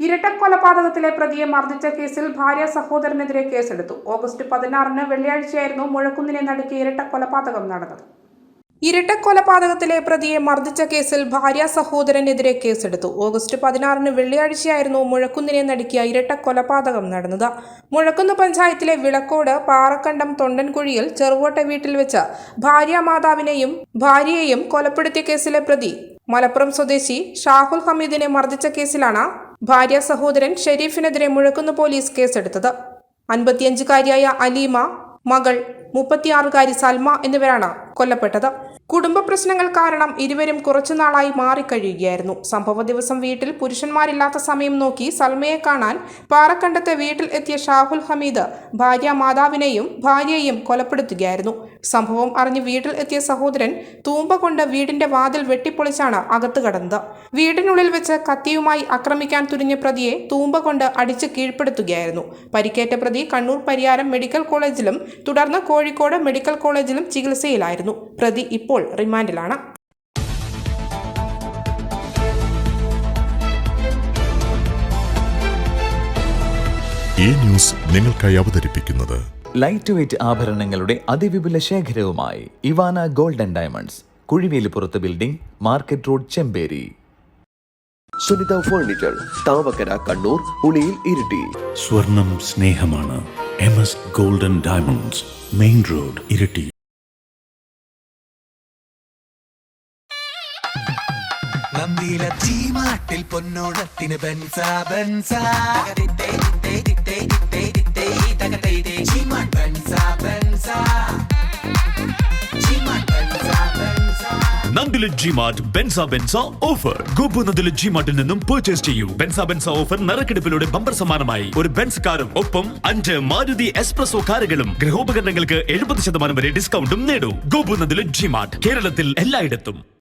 ഇരട്ടക്കൊലപാതകത്തിലെ പ്രതിയെ മർദ്ദിച്ച കേസിൽ ഭാര്യ സഹോദരനെതിരെ കേസെടുത്തു. ഓഗസ്റ്റ് പതിനാറിന് വെള്ളിയാഴ്ചയായിരുന്നു മുഴക്കുന്നിനെ നടുക്കിയ ഇരട്ടക്കൊലപാതകം നടന്നത്. ഇരട്ടക്കൊലപാതകത്തിലെ പ്രതിയെ മർദ്ദിച്ച കേസിൽ ഭാര്യ സഹോദരനെതിരെ കേസെടുത്തു. ഓഗസ്റ്റ് പതിനാറിന് വെള്ളിയാഴ്ചയായിരുന്നു മുഴക്കുന്നിനെ നടുക്കിയ ഇരട്ടക്കൊലപാതകം നടന്നത്. മുഴക്കുന്ന് പഞ്ചായത്തിലെ വിളക്കോട് പാറക്കണ്ടം തൊണ്ടൻകുഴിയിൽ ചെറുവോട്ട വീട്ടിൽ വെച്ച് ഭാര്യ മാതാവിനെയും ഭാര്യയെയും കൊലപ്പെടുത്തിയ കേസിലെ പ്രതി മലപ്പുറം സ്വദേശി ഷാഹുൽ ഹമീദിനെ മർദ്ദിച്ച കേസിലാണ് ഭാര്യ സഹോദരൻ ഷെരീഫിനെതിരെ മുഴക്കുന്ന പോലീസ് കേസെടുത്തത്. അൻപത്തിയഞ്ചുകാരിയായ അലീമ മകൾ മുപ്പത്തിയാറുകാരി സൽമ എന്നിവരാണ് കൊല്ലപ്പെട്ടത്. കുടുംബ പ്രശ്നങ്ങൾ കാരണം ഇരുവരും കുറച്ചുനാളായി മാറിക്കഴിയുകയായിരുന്നു. സംഭവ ദിവസം വീട്ടിൽ പുരുഷന്മാരില്ലാത്ത സമയം നോക്കി സൽമയെ കാണാൻ പാറക്കണ്ടത്തെ വീട്ടിൽ എത്തിയ ഷാഹുൽ ഹമീദ് ഭാര്യ മാതാവിനെയും ഭാര്യയെയും കൊലപ്പെടുത്തുകയായിരുന്നു. സംഭവം അറിഞ്ഞ് വീട്ടിൽ എത്തിയ സഹോദരൻ തൂമ്പ കൊണ്ട് വീടിന്റെ വാതിൽ വെട്ടിപ്പൊളിച്ചാണ് അകത്ത് കടന്നത്. വീടിനുള്ളിൽ വെച്ച് കത്തിയുമായി ആക്രമിക്കാൻ തുനിഞ്ഞ പ്രതിയെ തൂമ്പ കൊണ്ട് അടിച്ച് കീഴ്പ്പെടുത്തുകയായിരുന്നു. പരിക്കേറ്റ പ്രതി കണ്ണൂർ പരിയാരം മെഡിക്കൽ കോളേജിലും തുടർന്ന് കോഴിക്കോട് മെഡിക്കൽ കോളേജിലും ചികിത്സയിലായിരുന്നു. പ്രതി ഇപ്പോൾ റിമാൻഡിലാണ്. ഈ ന്യൂസ് നിങ്ങൾക്കായി അവതരിപ്പിക്കുന്നത് ലൈറ്റ് വെയ്റ്റ് ആഭരണങ്ങളുടെ അതിവിപുല ശേഖരവുമായി Ivana golden diamonds കുഴിവേലിപ്പുറത്ത് building market road Chemperi. Sunitha furniture Thavakkara Kannur Uliyil Iritty. സ്വർണം സ്നേഹമാണ് M S golden diamonds main road Iritty. നന്ദിയിലെ ചീമാട്ടിൽ ചീമാൻ ബെൻസ ബെൻസ. ചീമാൻ ബെൻസ ബെൻസ. നന്ദിലെ ജിമാർട്ട് ബെൻസ. ബെൻസ ഓഫർ. ഗോപു നന്ദിലെ ജിമാർട്ടിൽ നിന്നും പർച്ചേസ് ചെയ്യൂ. ബെൻസ ബെൻസ ഓഫർ നറുക്കെടുപ്പിലൂടെ ബമ്പർ സമ്മാനമായി. ഒരു ബെൻസ് കാറും ഒപ്പം അഞ്ച് മാരുതി എക്സ്പ്രസോ കാറുകളും. ഗൃഹോപകരണങ്ങൾക്ക് എഴുപത് ശതമാനം വരെ ഡിസ്കൗണ്ടും നേടൂ. ഗോപു നന്ദിലെ ജിമാർട്ട് കേരളത്തിൽ എല്ലായിടത്തും.